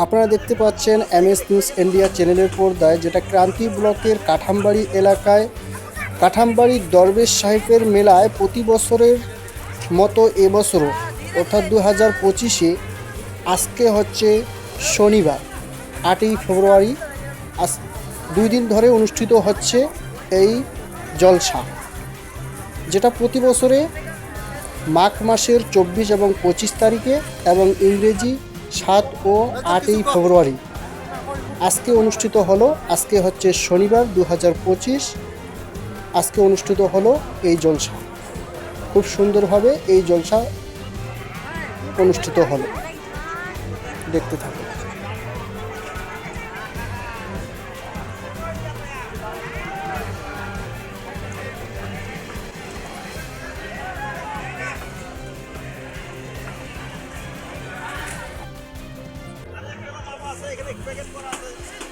আপনারা দেখতে পাচ্ছেন এমএস নিউজ ইন্ডিয়া চ্যানেলের পর্দায়, যেটা ক্রান্তি ব্লকের কাঠামবাড়ি এলাকায়। কাঠামবাড়ি দরবেশ সাহেবের মেলায় প্রতি বছরের মতো এবছরও, অর্থাৎ দু হাজার পঁচিশে, আজকে হচ্ছে শনিবার, আটই ফেব্রুয়ারি, আজ দুই দিন ধরে অনুষ্ঠিত হচ্ছে এই জলসা, যেটা প্রতি বছরে মাঘ মাসের চব্বিশ এবং পঁচিশ তারিখে এবং ইংরেজি সাত ও আটই ফেব্রুয়ারি। আজকে অনুষ্ঠিত হলো, আজকে হচ্ছে শনিবার দু পঁচিশ। আজকে অনুষ্ঠিত হলো এই জলসা। খুব সুন্দরভাবে এই জলসা অনুষ্ঠিত হলো। দেখতে থাকুন। প্যাকেট প্যাকেট করা আছে